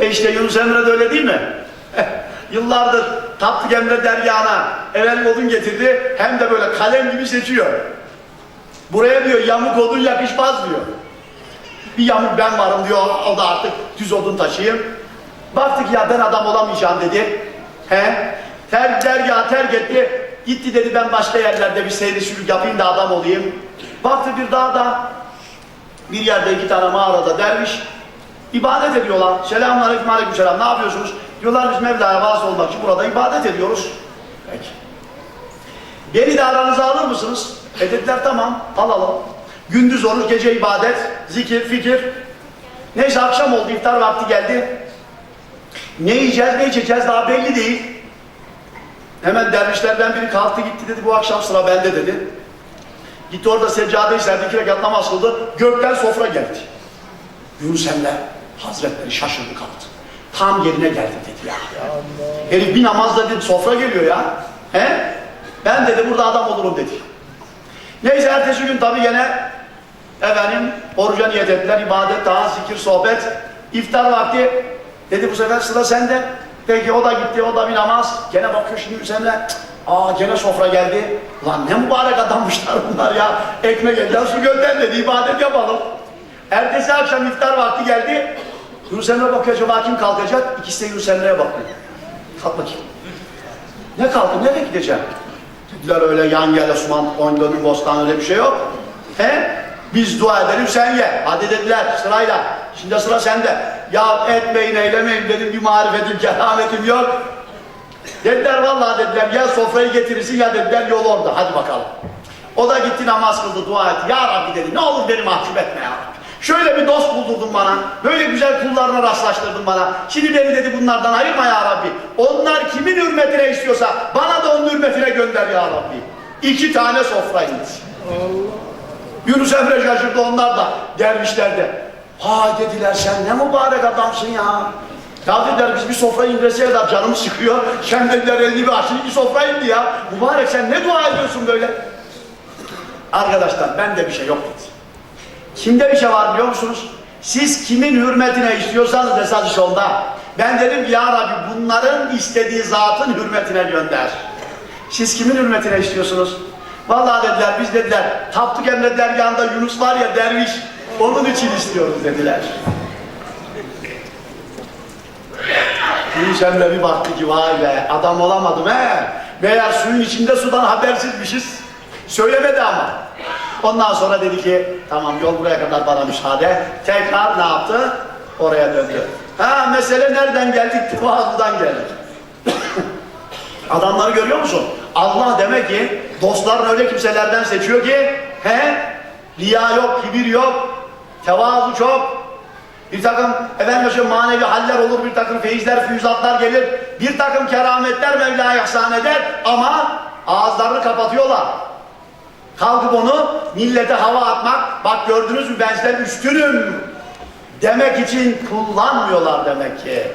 E işte Yunus Emre de öyle değil mi? Yıllardır Taptık Emre dergahına evvel odun getirdi hem de böyle kalem gibi seçiyor. Buraya diyor yamuk odun yakışmaz diyor. Bir yamuk ben varım diyor o da artık düz odun taşıyayım. Baktık ya ben adam olamayacağım dedi. He? Ter, dergahı terk etti. Gitti dedi ben başka yerlerde bir seyri sülük yapayım da adam olayım. Baktı bir dağda bir yerde iki tane mağarada derviş ibadet ediyorlar. Selamun aleyküm aleyküm selam. Ne yapıyorsunuz? Diyorlar biz Mevla'ya vasıl olmak için burada ibadet ediyoruz. Peki. Beni de aranıza alır mısınız? E dediler tamam alalım. Gündüz oruç, gece ibadet, zikir, fikir. Neyse akşam oldu, iftar vakti geldi. Ne yiyeceğiz, ne içeceğiz daha belli değil. Hemen dervişlerden biri kalktı gitti dedi bu akşam sıra bende dedi. Gitti orada seccade serdi, iki rekat namaz kıldı. Gökten sofra geldi. Yunus Emre Hazretleri şaşırdı kaldı. Tam yerine geldim dedi ya. Herif bir namazda dedi sofra geliyor ya. He? Ben dedi burada adam olurum dedi. Neyse ertesi gün tabii gene efendim oruca niyet ettiler. ibadet, daha zikir, sohbet. İftar vakti dedi bu sefer sıra sende. Peki o da gitti, o da bir namaz. Gene bakıyor şimdi Hüseyin'le. Aa gene sofra geldi. Lan ne mübarek adammışlar bunlar ya. Ekmek elden su gölden dedi, ibadet yapalım. Ertesi akşam iftar vakti geldi. Yunus Emre bakıyor acaba kim kalkacak? İkisi de Yunus Emre'ye bakıyor. Kalk bakayım. Ne kaldı? Nereye gideceğim? Dediler öyle yan gel Osman, dönüm bostan öyle bir şey yok. He? Biz dua edelim sen ye. Hadi dediler sırayla. Şimdi sıra sende. Ya etmeyin eylemeyin dedim bir marifetim, kerametim yok. Dediler vallahi dediler ya sofrayı getirirsin ya dediler yol orada hadi bakalım. O da gitti namaz kıldı dua etti. Ya Rabbi dedi ne olur beni mahcup etme ya Rabbi. Şöyle bir dost buldurdun bana. Böyle güzel kullarına rastlaştırdın bana. Şimdi beni dedi bunlardan ayırma ya Rabbi. Onlar kimin hürmetine istiyorsa bana da onun hürmetine gönder ya Rabbi. İki tane sofra indi. Yunus Emre şaşırdı onlar da dervişler de. Ha dediler sen ne mübarek adamsın ya. Ya dediler biz bir sofra indirseye kadar canımız sıkıyor. Sen dediler elini bir açın iki sofra indi ya. Mübarek sen ne dua ediyorsun böyle? Arkadaşlar bende bir şey yok dedi. Kimde bir şey var biliyor musunuz? Siz kimin hürmetine istiyorsanız esas iş onda. Ben dedim ya Rabbi bunların istediği zatın hürmetine gönder. Siz kimin hürmetine istiyorsunuz? Vallahi dediler biz dediler Tapduk Emre dergahında Yunus var ya derviş onun için istiyoruz dediler. Yunus Emre bir baktı ki vay be adam olamadım he. Meğer suyun içinde sudan habersizmişiz. Söylemedi ama. Ondan sonra dedi ki tamam yol buraya kadar bana müsaade. Tekrar ne yaptı? Oraya döndü. Ha mesele nereden geldik? Boğazlı'dan geldik. Adamları görüyor musun? Allah demek ki dostlarını öyle kimselerden seçiyor ki he riya yok, kibir yok, tevazu çok. Bir takım efendim manevi haller olur, bir takım feyizler, füyüzatlar gelir, bir takım kerametler Mevla'ya ihsan eder ama ağızlarını kapatıyorlar. Kalkıp onu millete hava atmak, bak gördünüz mü ben sizden üstünüm demek için kullanmıyorlar demek ki.